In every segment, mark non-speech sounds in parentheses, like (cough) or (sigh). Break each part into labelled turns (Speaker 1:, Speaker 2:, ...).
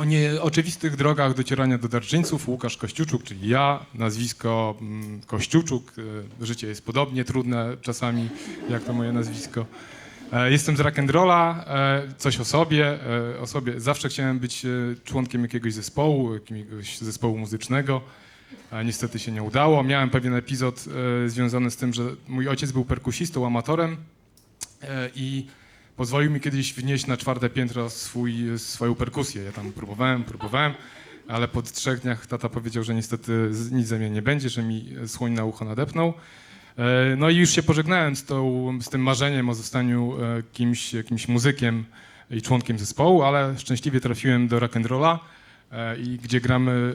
Speaker 1: o nieoczywistych drogach docierania do darczyńców. Łukasz Kościuczuk, czyli ja, nazwisko mm, Kościuczuk. E, Życie jest podobnie trudne czasami, jak to moje nazwisko. E, Jestem z rock'n'rolla, e, coś o sobie, e, o sobie. Zawsze chciałem być członkiem jakiegoś zespołu, jakiegoś zespołu muzycznego. Niestety się nie udało. Miałem pewien epizod związany z tym, że mój ojciec był perkusistą, amatorem i pozwolił mi kiedyś wnieść na czwarte piętro swój, swoją perkusję. Ja tam próbowałem, próbowałem, ale po trzech dniach tata powiedział, że niestety nic ze mnie nie będzie, że mi słoń na ucho nadepnął. E, No i już się pożegnałem z, tą, z tym marzeniem o zostaniu e, kimś, jakimś muzykiem i członkiem zespołu, ale szczęśliwie trafiłem do rock'n'rolla, e, i gdzie gramy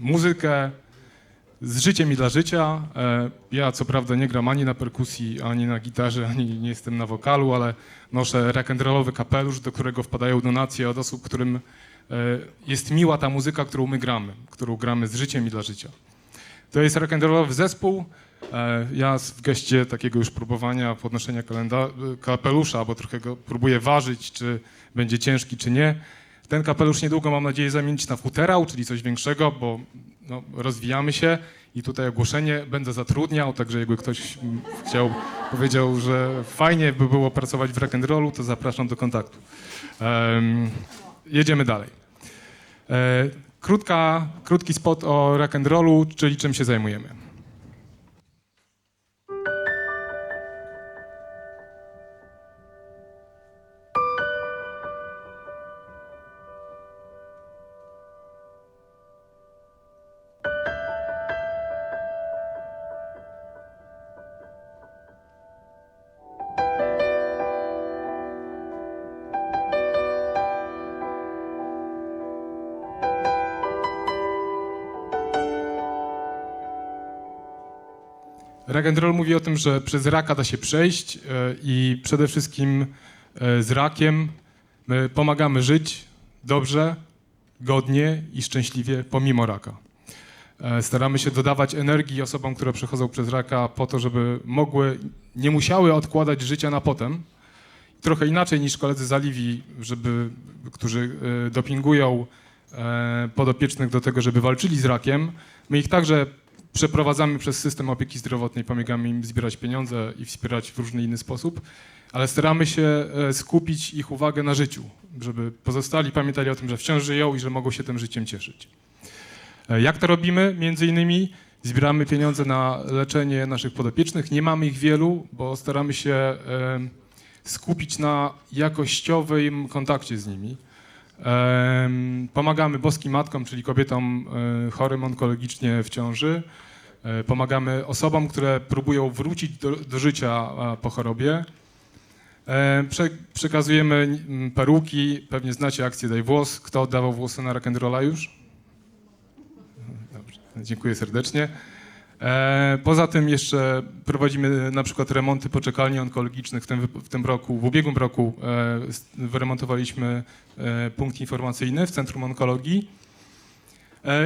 Speaker 1: muzykę z życiem i dla życia. E, Ja co prawda nie gram ani na perkusji, ani na gitarze, ani nie jestem na wokalu, ale noszę rock'n'rollowy kapelusz, do którego wpadają donacje od osób, którym e, jest miła ta muzyka, którą my gramy, którą gramy z życiem i dla życia. To jest rock'n'rollowy zespół. E, Ja w geście takiego już próbowania podnoszenia kapelusza, bo trochę go próbuję ważyć, czy będzie ciężki, czy nie. Ten kapelusz niedługo mam nadzieję zamienić na futerał, czyli coś większego, bo no, rozwijamy się i tutaj ogłoszenie będę zatrudniał, także jakby ktoś chciał, powiedział, że fajnie by było pracować w rock'n'rollu, to zapraszam do kontaktu. Em, jedziemy dalej. E, krótka, krótki spot o rock'n'rollu, czyli czym się zajmujemy. Rock and roll mówi o tym, że przez raka da się przejść e, i przede wszystkim e, z rakiem my pomagamy żyć dobrze, godnie i szczęśliwie pomimo raka. E, Staramy się dodawać energii osobom, które przechodzą przez raka po to, żeby mogły, nie musiały odkładać życia na potem. Trochę inaczej niż koledzy z Alivi, żeby, którzy e, dopingują e, podopiecznych do tego, żeby walczyli z rakiem. My ich także przeprowadzamy przez system opieki zdrowotnej, pomagamy im zbierać pieniądze i wspierać w różny inny sposób, ale staramy się e, skupić ich uwagę na życiu, żeby pozostali pamiętali o tym, że wciąż żyją i że mogą się tym życiem cieszyć. E, Jak to robimy? Między innymi zbieramy pieniądze na leczenie naszych podopiecznych. Nie mamy ich wielu, bo staramy się skupić na jakościowym kontakcie z nimi. Pomagamy boskim matkom, czyli kobietom e, chorym onkologicznie w ciąży. E, Pomagamy osobom, które próbują wrócić do, do życia po chorobie. E, Prze, przekazujemy mm, peruki, pewnie znacie akcję Daj Włos. Kto oddawał włosy na rock'n'rolla już? Dobrze, dziękuję serdecznie. E, Poza tym jeszcze prowadzimy na przykład remonty poczekalni onkologicznych. W tym, w tym roku, w ubiegłym roku e, wyremontowaliśmy e, punkt informacyjny w Centrum Onkologii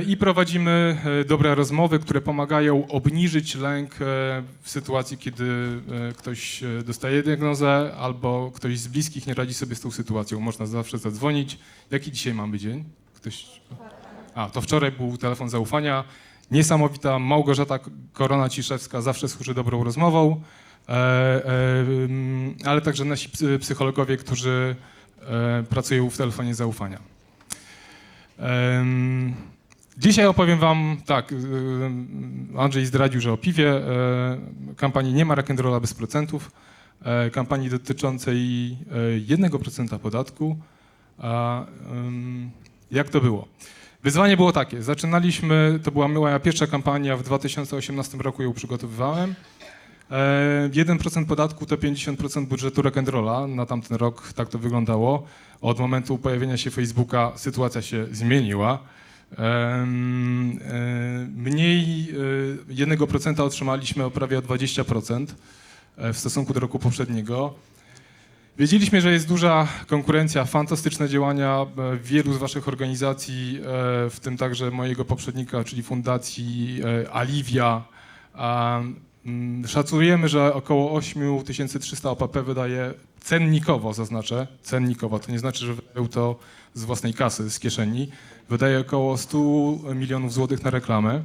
Speaker 1: i prowadzimy dobre rozmowy, które pomagają obniżyć lęk w sytuacji, kiedy ktoś dostaje diagnozę albo ktoś z bliskich nie radzi sobie z tą sytuacją. Można zawsze zadzwonić. Jaki dzisiaj mamy dzień? Ktoś... A, to wczoraj był telefon zaufania. Niesamowita Małgorzata Korona-Ciszewska zawsze służy dobrą rozmową, e, e, mm, ale także nasi psy- psychologowie, którzy e, pracują w telefonie zaufania. Dzisiaj opowiem wam, tak, y, Andrzej zdradził, że o piwie. Kampanii nie ma rock'n'rolla bez procentów. Kampanii dotyczącej e, 1% podatku. Jak to było? Wyzwanie było takie. Zaczynaliśmy, to była moja pierwsza kampania, w 2018 roku ją przygotowywałem. E, 1% podatku to 50% budżetu rock'n'rolla. Na tamten rok tak to wyglądało. Od momentu pojawienia się Facebooka sytuacja się zmieniła. E, Mniej e, 1% otrzymaliśmy o prawie o 20% e, w stosunku do roku poprzedniego. Wiedzieliśmy, że jest duża konkurencja, fantastyczne działania e, wielu z Waszych organizacji, e, w tym także mojego poprzednika, czyli Fundacji e, Alivia. Mm, Szacujemy, że około 8300 OPP wydaje cennikowo, zaznaczę, cennikowo, to nie znaczy, że wydają to z własnej kasy, z kieszeni, wydaje około 100 milionów złotych na reklamę.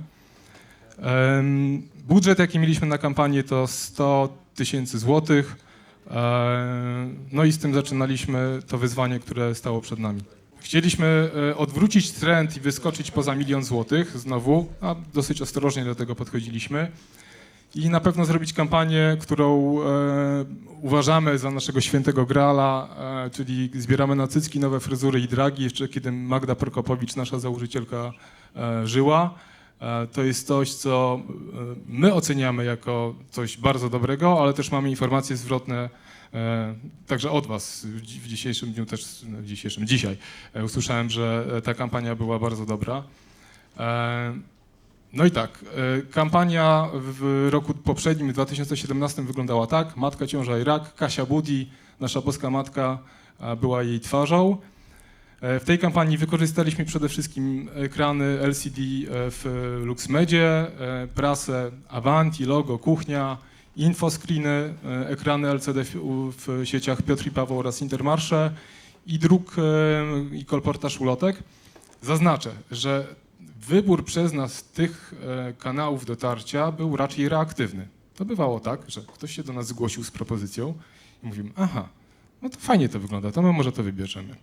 Speaker 1: Budżet, jaki mieliśmy na kampanię, to 100 tysięcy złotych. Em, No i z tym zaczynaliśmy to wyzwanie, które stało przed nami. Chcieliśmy e, odwrócić trend i wyskoczyć poza milion złotych znowu, a dosyć ostrożnie do tego podchodziliśmy. I na pewno zrobić kampanię, którą e, uważamy za naszego świętego grala, e, czyli zbieramy na cycki nowe fryzury i dragi, jeszcze kiedy Magda Prokopowicz, nasza założycielka, e, żyła. E, to jest coś, co e, my oceniamy jako coś bardzo dobrego, ale też mamy informacje zwrotne e, także od was w dzi- w dzisiejszym dniu też, no, w dzisiejszym, dzisiaj usłyszałem, że ta kampania była bardzo dobra. No i tak, kampania w roku poprzednim, w 2017 wyglądała tak. Matka, ciąża i rak, Kasia Budi, nasza boska matka, była jej twarzą. E, W tej kampanii wykorzystaliśmy przede wszystkim ekrany LCD e, w LuxMedzie, e, prasę Avanti, logo, kuchnia, infoscreeny, ekrany LCD w, sieciach Piotr i Paweł oraz Intermarsze i druk i kolportaż ulotek. Zaznaczę, że wybór przez nas tych kanałów dotarcia był raczej reaktywny. To bywało tak, że ktoś się do nas zgłosił z propozycją i mówimy, aha, no to fajnie to wygląda, to my może to wybierzemy.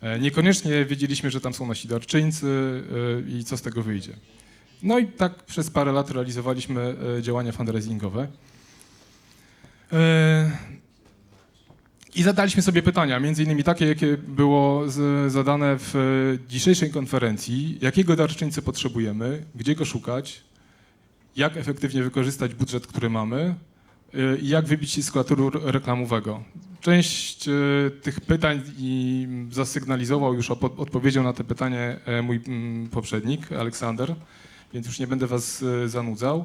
Speaker 1: E, Niekoniecznie wiedzieliśmy, że tam są nasi darczyńcy e, i co z tego wyjdzie. No i tak przez parę lat realizowaliśmy e, działania fundraisingowe. I zadaliśmy sobie pytania, między innymi takie, jakie było zadane w dzisiejszej konferencji. Jakiego darczyńcy potrzebujemy, gdzie go szukać, jak efektywnie wykorzystać budżet, który mamy i jak wybić się z koloru reklamowego. Część e, tych pytań i zasygnalizował już odpowiedzią na te pytanie e, mój poprzednik, Aleksander, więc już nie będę was e, zanudzał.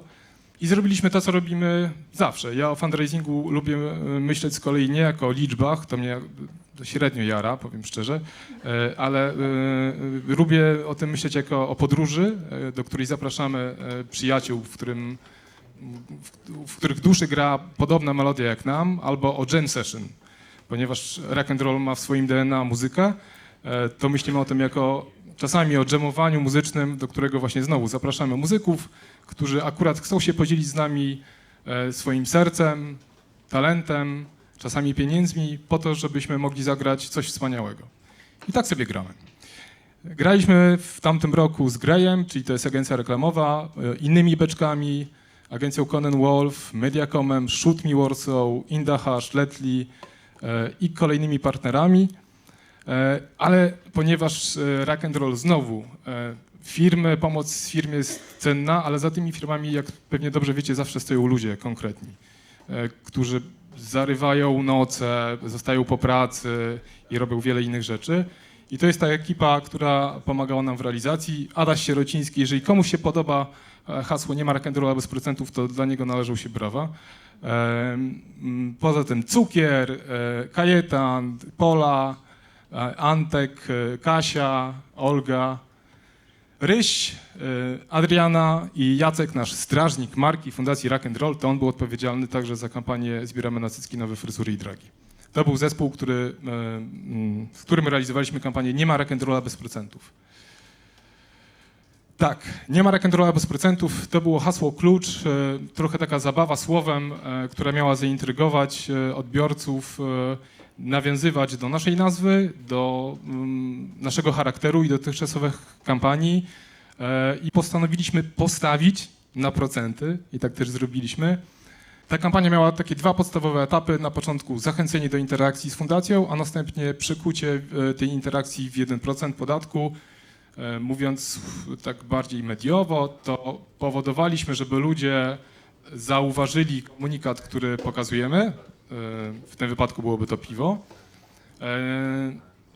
Speaker 1: I zrobiliśmy to, co robimy zawsze. Ja o fundraisingu lubię myśleć z kolei nie jako o liczbach, to mnie średnio jara, powiem szczerze, ale lubię o tym myśleć jako o podróży, do której zapraszamy przyjaciół, w którym w których duszy gra podobna melodia jak nam, albo o jam session. Ponieważ rock and roll ma w swoim DNA muzykę, e, to myślimy o tym jako czasami o jamowaniu muzycznym, do którego właśnie znowu zapraszamy muzyków, którzy akurat chcą się podzielić z nami e, swoim sercem, talentem, czasami pieniędzmi, po to, żebyśmy mogli zagrać coś wspaniałego. I tak sobie gramy. Graliśmy w tamtym roku z Greyem, czyli to jest agencja reklamowa, e, innymi beczkami, agencją Conan Wolf, Mediacomem, Shoot Me Warsaw, Indahash, Letli i kolejnymi partnerami. E, Ale ponieważ e, rock and roll znowu, e, firmy, pomoc firmie jest cenna, ale za tymi firmami, jak pewnie dobrze wiecie, zawsze stoją ludzie konkretni, e, którzy zarywają noce, zostają po pracy i robią wiele innych rzeczy. I to jest ta ekipa, która pomagała nam w realizacji. Adaś Sierociński, jeżeli komuś się podoba e, hasło nie ma rock'n'rolla bez procentów, to dla niego należą się brawa. Poza tym Cukier, e, Kajetan, Pola, e, Antek, e, Kasia, Olga, Ryś, Adriana i Jacek, nasz strażnik marki Fundacji Rock and Roll, to on był odpowiedzialny także za kampanię Zbieramy na cycki nowe fryzury i dragi. To był zespół, który, w którym realizowaliśmy kampanię Nie ma rock'n'rolla bez procentów. Tak, nie ma rock'n'rolla bez procentów. To było hasło klucz, e, trochę taka zabawa słowem, e, która miała zaintrygować e, odbiorców, nawiązywać do naszej nazwy, do mm, naszego charakteru i dotychczasowych kampanii. I postanowiliśmy postawić na procenty, i tak też zrobiliśmy. Ta kampania miała takie dwa podstawowe etapy. Na początku zachęcenie do interakcji z fundacją, a następnie przekucie tej interakcji w 1% podatku. E, Mówiąc tak bardziej mediowo, to powodowaliśmy, żeby ludzie zauważyli komunikat, który pokazujemy. E, W tym wypadku byłoby to piwo. E,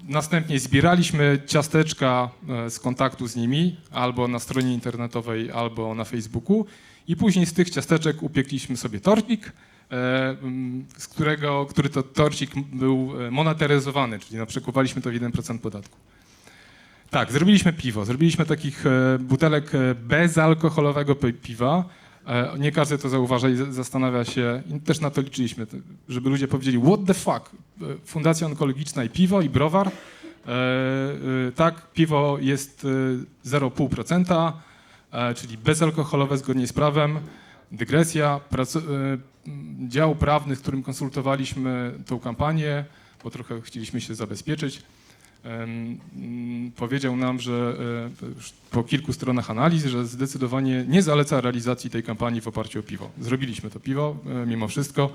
Speaker 1: Następnie zbieraliśmy ciasteczka z kontaktu z nimi, albo na stronie internetowej, albo na Facebooku. I później z tych ciasteczek upiekliśmy sobie torcik, z którego, który to torcik był monetaryzowany, czyli no, przekuwaliśmy to w 1% podatku. Tak, zrobiliśmy piwo. Zrobiliśmy takich e, butelek e, bezalkoholowego pi- piwa. E, Nie każdy to zauważa i zastanawia się, też na to liczyliśmy, żeby ludzie powiedzieli, what the fuck, Fundacja Onkologiczna i piwo i browar, tak, piwo jest e, 0,5%, e, czyli bezalkoholowe zgodnie z prawem, dygresja, dział prawny, z którym konsultowaliśmy tą kampanię, bo trochę chcieliśmy się zabezpieczyć, powiedział nam, że e, po kilku stronach analiz, że zdecydowanie nie zaleca realizacji tej kampanii w oparciu o piwo. Zrobiliśmy to piwo e, mimo wszystko.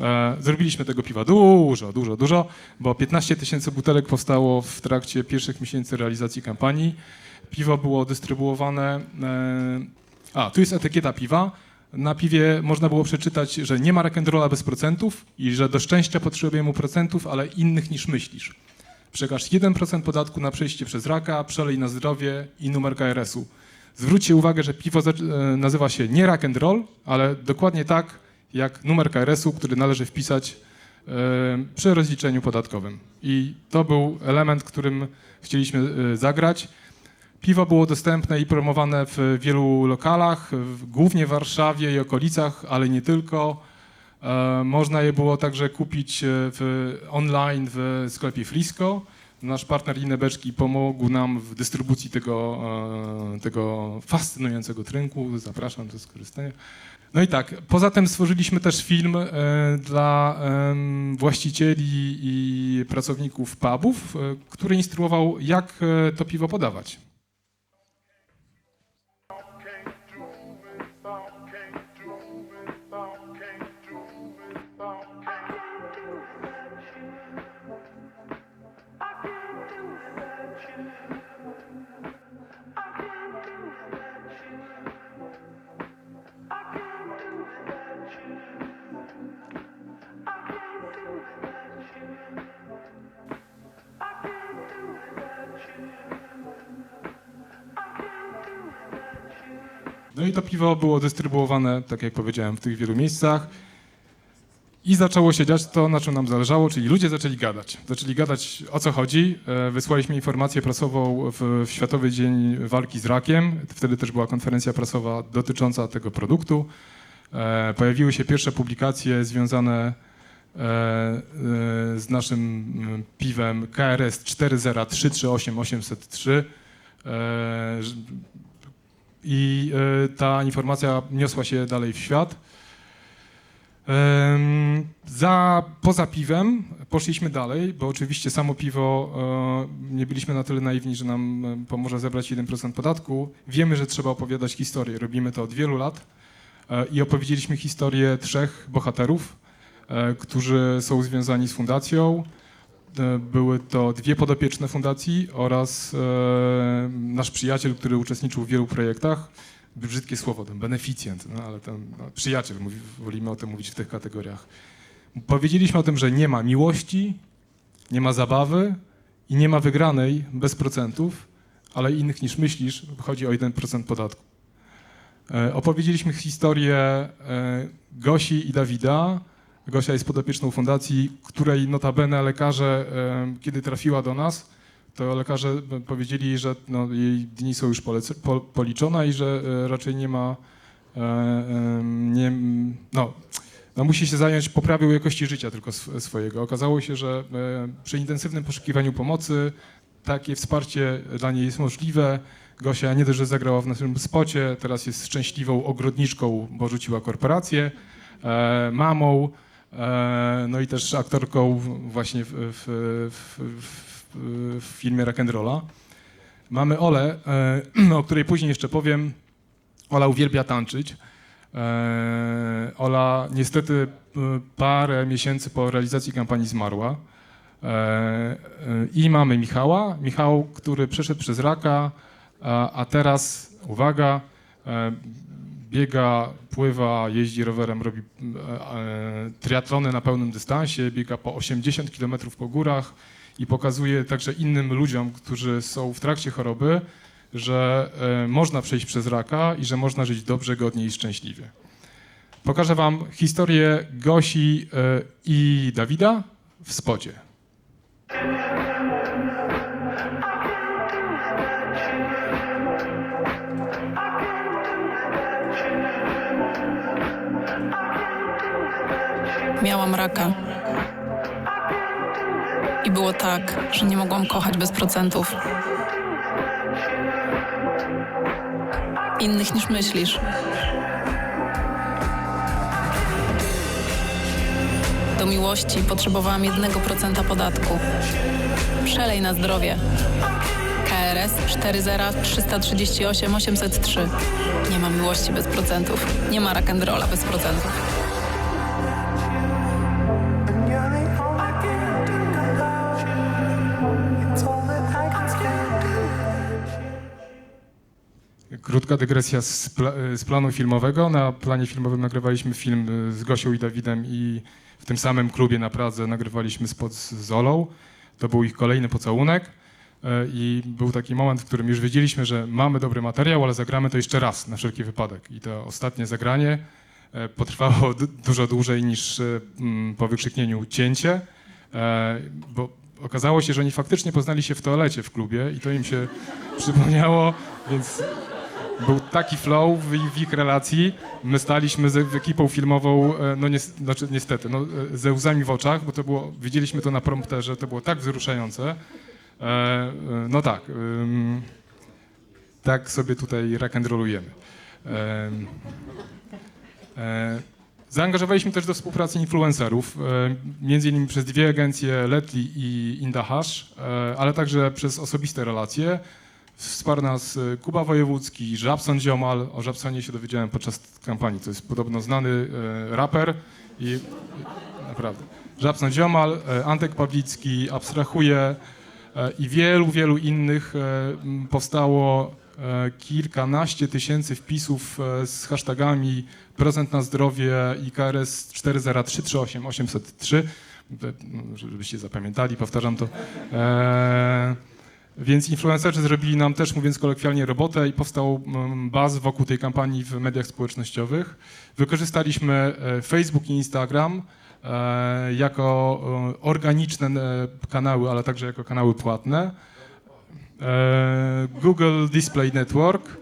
Speaker 1: E, Zrobiliśmy tego piwa dużo, dużo, dużo, bo 15 tysięcy butelek powstało w trakcie pierwszych miesięcy realizacji kampanii. Piwo było dystrybuowane. A, tu jest etykieta piwa. Na piwie można było przeczytać, że nie ma rock'n'rolla bez procentów i że do szczęścia potrzebujemy procentów, ale innych niż myślisz. Przekaż 1% podatku na przejście przez raka, przelej na zdrowie i numer KRS-u. Zwróćcie uwagę, że piwo e, nazywa się nie rock and roll, ale dokładnie tak jak numer KRS-u, który należy wpisać e, przy rozliczeniu podatkowym. I to był element, którym chcieliśmy e, zagrać. Piwo było dostępne i promowane w wielu lokalach, głównie w Warszawie i okolicach, ale nie tylko. E, Można je było także kupić e, w, online w sklepie Frisco. Nasz partner Inne Beczki pomógł nam w dystrybucji tego, e, tego fascynującego trynku. Zapraszam do skorzystania. No i tak, poza tym stworzyliśmy też film dla właścicieli i pracowników pubów, który instruował, jak to piwo podawać. No i to piwo było dystrybuowane, tak jak powiedziałem, w tych wielu miejscach. I zaczęło się dziać to, na czym nam zależało, czyli ludzie zaczęli gadać. Zaczęli gadać o co chodzi. E, Wysłaliśmy informację prasową w, w Światowy Dzień Walki z Rakiem. Wtedy też była konferencja prasowa dotycząca tego produktu. E, Pojawiły się pierwsze publikacje związane e, z naszym mm, piwem KRS 403380803. I e, ta informacja niosła się dalej w świat. Za, poza piwem poszliśmy dalej, bo oczywiście samo piwo e, nie byliśmy na tyle naiwni, że nam e, pomoże zebrać 1% podatku. Wiemy, że trzeba opowiadać historię. Robimy to od wielu lat i opowiedzieliśmy historię trzech bohaterów, którzy są związani z fundacją. E, Były to dwie podopieczne fundacji oraz e, nasz przyjaciel, który uczestniczył w wielu projektach. Brzydkie słowo, ten beneficjent, no, ale ten no, przyjaciel, mówi, wolimy o tym mówić w tych kategoriach. Powiedzieliśmy o tym, że nie ma miłości, nie ma zabawy i nie ma wygranej bez procentów, ale innych niż myślisz, chodzi o 1% podatku. E, Opowiedzieliśmy historię Gosi i Dawida. Gosia jest podopieczną fundacji, której notabene lekarze, e, kiedy trafiła do nas, to lekarze e, powiedzieli, że no, jej dni są już policzone i że e, raczej nie ma, nie, no, no, musi się zająć poprawą jakości życia tylko sw- swojego. Okazało się, że przy intensywnym poszukiwaniu pomocy takie wsparcie dla niej jest możliwe. Gosia nie dość, że zagrała w naszym spocie, teraz jest szczęśliwą ogrodniczką, bo rzuciła korporację, mamą, no i też aktorką właśnie w, w, w, w, w filmie Rock'n'Rolla. Mamy Olę, e, (clears throat) o której później jeszcze powiem. Ola uwielbia tańczyć. E, Ola niestety e, parę miesięcy po realizacji kampanii zmarła. E, e, I mamy Michała. Michał, który przeszedł przez raka, a, teraz, uwaga, e, biega, pływa, jeździ rowerem, robi e, e, triatlony na pełnym dystansie, biega po 80 km po górach i pokazuje także innym ludziom, którzy są w trakcie choroby, że e, można przejść przez raka i że można żyć dobrze, godnie i szczęśliwie. Pokażę Wam historię Gosi i Dawida w spocie.
Speaker 2: Miałam raka. I było tak, że nie mogłam kochać bez procentów. Innych niż myślisz. Do miłości potrzebowałam 1% podatku. Przelej na zdrowie. KRS 40 338 803. Nie ma miłości bez procentów. Nie ma rock'n'rolla bez procentów.
Speaker 1: Krótka dygresja z, pla- z planu filmowego. Na planie filmowym nagrywaliśmy film y, z Gosią i Dawidem i w tym samym klubie na Pradze nagrywaliśmy spot z Zolą. To był ich kolejny pocałunek y, i był taki moment, w którym już wiedzieliśmy, że mamy dobry materiał, ale zagramy to jeszcze raz na wszelki wypadek. I to ostatnie zagranie y, potrwało dużo dłużej niż mm, po wykrzyknieniu cięcie, e, bo okazało się, że oni faktycznie poznali się w toalecie w klubie i to im się (laughs) przypomniało, więc był taki flow w, w ich relacji. My staliśmy z ekipą filmową, e, no nie, znaczy niestety, no, e, ze łzami w oczach, bo to było, widzieliśmy to na prompterze, to było tak wzruszające. E, e, no tak, tak sobie tutaj rock'n'rollujemy. Em, e, Zaangażowaliśmy też do współpracy influencerów, e, między innymi przez dwie agencje Letli i Indahash, e, ale także przez osobiste relacje. Wsparł nas e, Kuba Wojewódzki, Żabson Ziomal. O Żabsonie się dowiedziałem podczas kampanii. To jest podobno znany e, raper i naprawdę. Żabson Ziomal, e, Antek Pawlicki, Abstrahuje e, i wielu, wielu innych e, powstało e, kilkanaście tysięcy wpisów e, z hashtagami procent na zdrowie i KRS 40338 803, E, no, żebyście zapamiętali, powtarzam to. Więc influencerzy zrobili nam też, mówiąc kolokwialnie, robotę i powstał baz wokół tej kampanii w mediach społecznościowych. Wykorzystaliśmy e, Facebook i Instagram e, jako e, organiczne kanały, ale także jako kanały płatne. Google Display Network,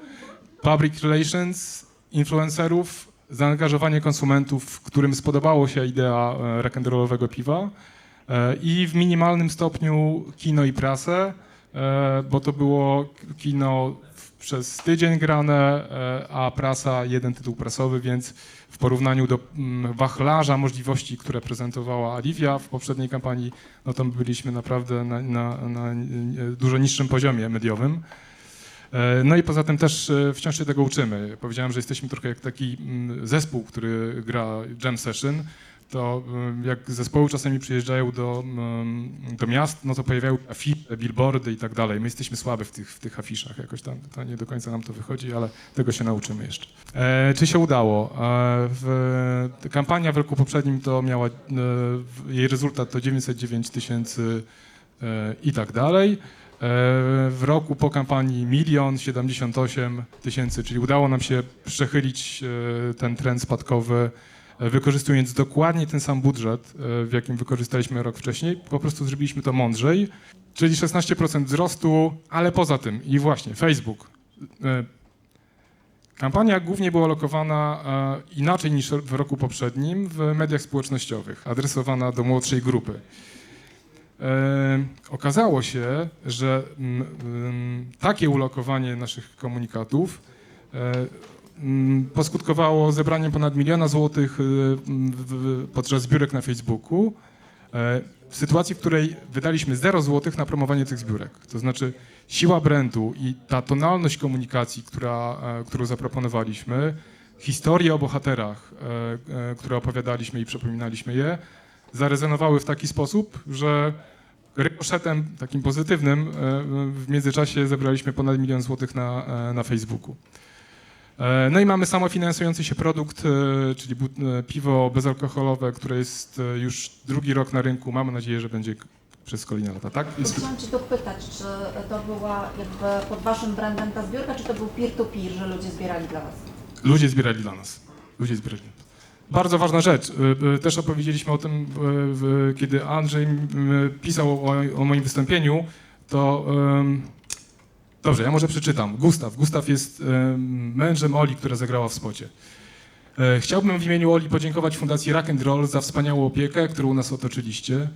Speaker 1: Public Relations, influencerów, zaangażowanie konsumentów, którym spodobało się idea rock'n'rollowego piwa i w minimalnym stopniu kino i prasę, bo to było kino przez tydzień grane, e, a prasa jeden tytuł prasowy, więc w porównaniu do mm, wachlarza możliwości, które prezentowała Aliwia w poprzedniej kampanii, no to byliśmy naprawdę na, na, na e, dużo niższym poziomie mediowym. E, No i poza tym też e, wciąż się tego uczymy. Powiedziałem, że jesteśmy trochę jak taki mm, zespół, który gra jam session. To mm, jak zespoły czasami przyjeżdżają do, mm, do miast, no to pojawiają afisze, billboardy i tak dalej. My jesteśmy słabi w tych, w tych afiszach jakoś tam. To nie do końca nam to wychodzi, ale tego się nauczymy jeszcze. E, czy się udało? E, w, kampania w roku poprzednim to miała, e, jej rezultat to 909 tysięcy e, i tak dalej. E, W roku po kampanii milion 78 tysięcy, czyli udało nam się przechylić e, ten trend spadkowy, e, wykorzystując dokładnie ten sam budżet, e, w jakim wykorzystaliśmy rok wcześniej. Po prostu zrobiliśmy to mądrzej, czyli 16% wzrostu, ale poza tym i właśnie Facebook. e, Kampania głównie była lokowana e, inaczej niż w roku poprzednim w mediach społecznościowych, adresowana do młodszej grupy. E, okazało się, że takie ulokowanie naszych komunikatów e, poskutkowało zebraniem ponad miliona złotych w- podczas zbiórek na Facebooku. e, W sytuacji, w której wydaliśmy 0 złotych na promowanie tych zbiórek. To znaczy siła brandu i ta tonalność komunikacji, która, e, którą zaproponowaliśmy, historie o bohaterach, e, które opowiadaliśmy i przypominaliśmy je, zarezonowały w taki sposób, że rykoszetem takim pozytywnym w międzyczasie zebraliśmy ponad milion złotych na, na Facebooku. E, No i mamy samofinansujący się produkt, e, czyli e, piwo bezalkoholowe, które jest już drugi rok na rynku. Mamy nadzieję, że będzie przez kolejne lata, tak?
Speaker 3: Chciałam Cię dopytać, czy to była jakby pod Waszym brandem ta zbiórka, czy to był peer-to-peer, że ludzie zbierali dla Was?
Speaker 1: Ludzie zbierali dla nas. Ludzie zbierali. Bardzo ważna rzecz. Też opowiedzieliśmy o tym, kiedy Andrzej pisał o, moim wystąpieniu, to dobrze, ja może przeczytam. Gustaw. Gustaw jest mężem Oli, która zagrała w spocie. E, Chciałbym w imieniu Oli podziękować Fundacji Rock and Roll za wspaniałą opiekę, którą nas otoczyliście,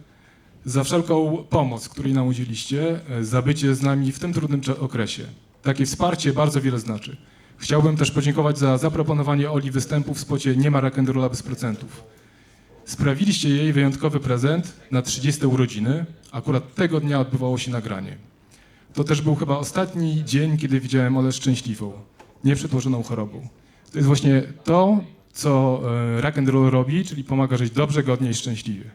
Speaker 1: za wszelką pomoc, której nam udzieliście, e, za bycie z nami w tym trudnym okresie. Takie wsparcie bardzo wiele znaczy. Chciałbym też podziękować za zaproponowanie Oli występu w spocie Nie ma rock and rolla bez procentów. Sprawiliście jej wyjątkowy prezent na 30 urodziny. Akurat tego dnia odbywało się nagranie. To też był chyba ostatni dzień, kiedy widziałem Olę szczęśliwą, nieprzetworzoną chorobą. To jest właśnie to, co e, rock and roll robi, czyli pomaga żyć dobrze, godnie i szczęśliwie.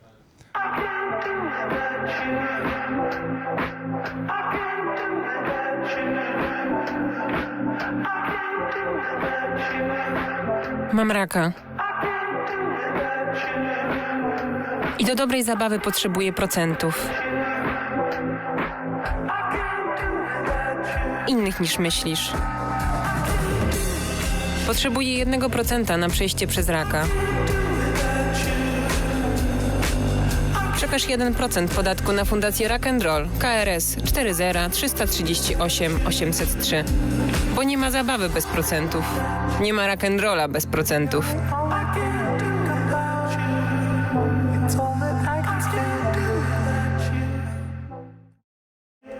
Speaker 4: Mam raka. I do dobrej zabawy potrzebuję procentów. Innych niż myślisz. Jednego procenta na przejście przez raka. Przekaż 1% podatku na Fundację Rock and Roll KRS 40 338 803. Bo nie ma zabawy bez procentów. Nie ma rock and rolla bez procentów.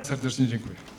Speaker 1: Serdecznie dziękuję.